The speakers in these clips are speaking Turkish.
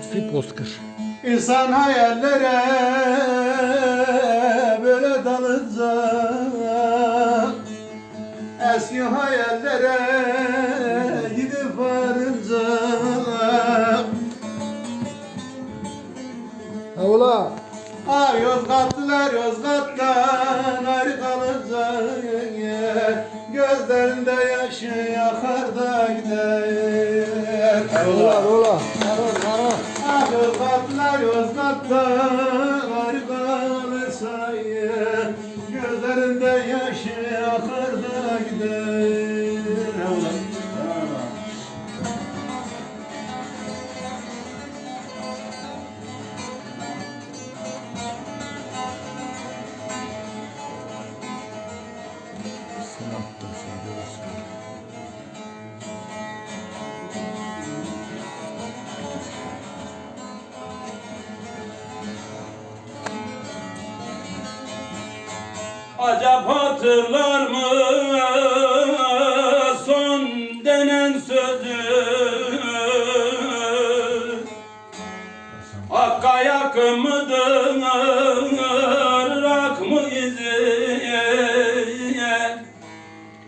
Lütfi Bozkır. İnsan hayallere böyle dalınca Eski hayallere gidip varınca Ha ula. Ah Yozgatlılar Yozgat'tan ayrı kalınca Gözlerinde yaşı yakar da gider Ula ula. Ah Yozgatlılar Yozgat'tan ayrı kalırsa Gözlerinde yaşı akar da gider Eyvallah. Acap hatırlar mı? Son denen sözü. Hakka yakın mıdır? Rak mı izi?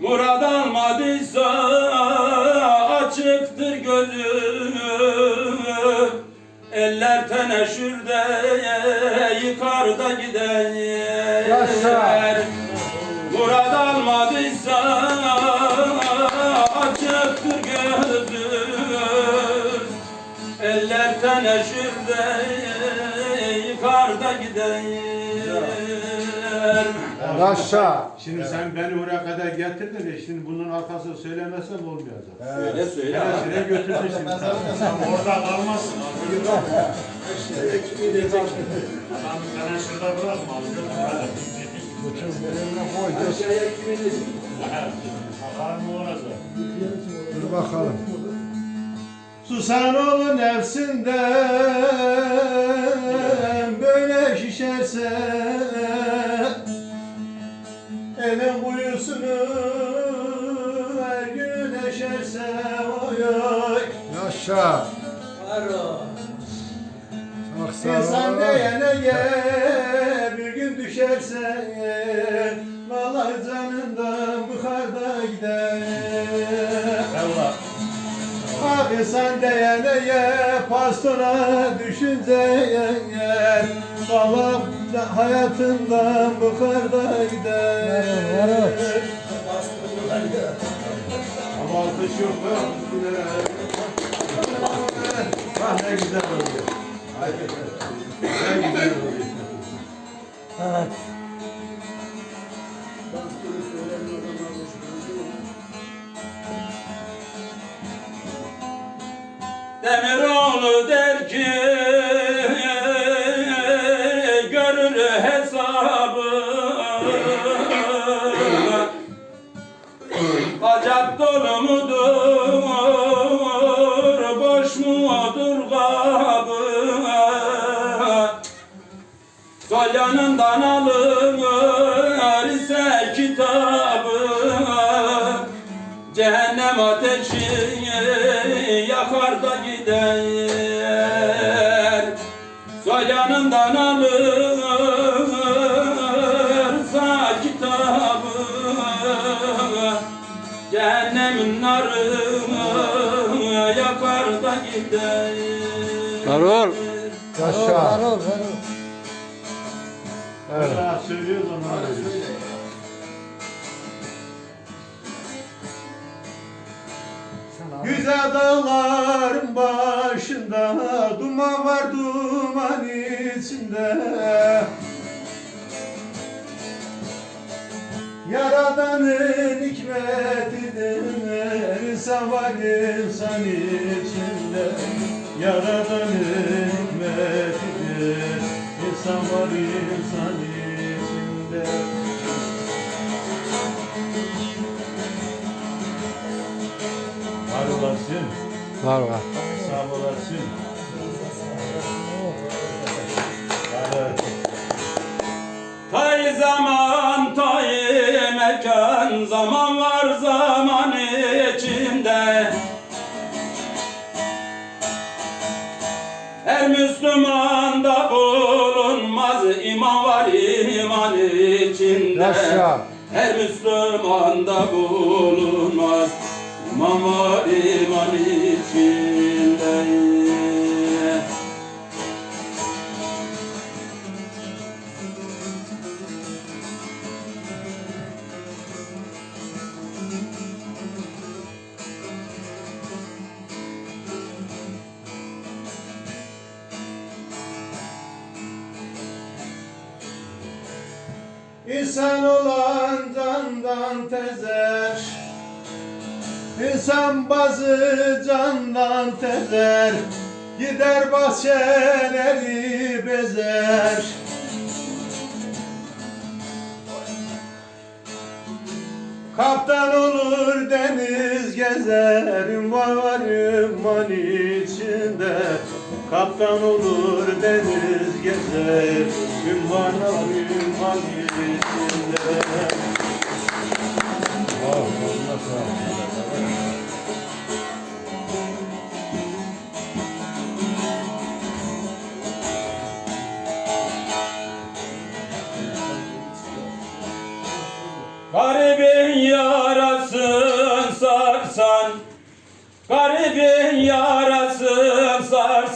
Murad almadıysa açıktır gözü. Eller teneşürde yıkar da gider Yaşa. Murad almadıysa açıktır gözü Eller teneşürde yıkar da gider Yaşa. Şimdi sen beni oraya kadar getirdin de şimdi bunun arkasını söylemezsem olmayacak. Söyle söyle. Seni şuraya götürdün şimdi. Orada kalmazsın. Sen şurada bırakma. Bakar mı olacak? Dur bakalım. Susan ol nefsinden böyle şişerse Elin kuyusunu her gün eşerse oy oy Yaşa. Sağ İnsan ol. diyene ye bir gün düşerse Vallahi canından bıkar da gider. Eyvallah. Ah insan diyene ye pastona düşünce yer Vallahi hayatından bıkar da gider Ama alkış yok Ah ne güzel oluyor Ne Alır ise kitabı. Cehennem ateşi yakar da gider. Sol yanından alırsa kitabı. Cehennemin narı yakar da gider. Marul. Yaşa. Evet. Allah söylüyor da ona veriyor. Güzel dağların başında duman var duman içinde Yaradanın hikmetidir insan var insan içinde Yaradanın hikmetidir insan var insan olasın, Var var. sağ olasın. Tay zaman tay mekan zaman var zaman içinde Her Müslümanda bulunmaz iman var iman içinde Yaşa. Her Müslümanda bulunmaz var iman içinde İnsan olan candan tezer İnsan bazı candan tezer Gider bahçeleri bezer. Kaptan olur deniz gezer Var ümman içinde. Kaptan olur deniz gezer Ümman ümman içinde. Garibin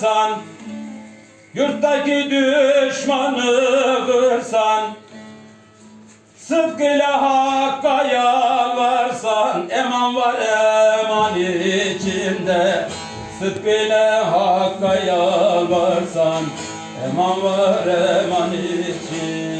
sarsan Yurttaki düşmanı kırsan Sıdkıyla hakka yalvarsan Eman var eman içinde. Sıdkıyla hakka yalvarsan Eman var eman içinde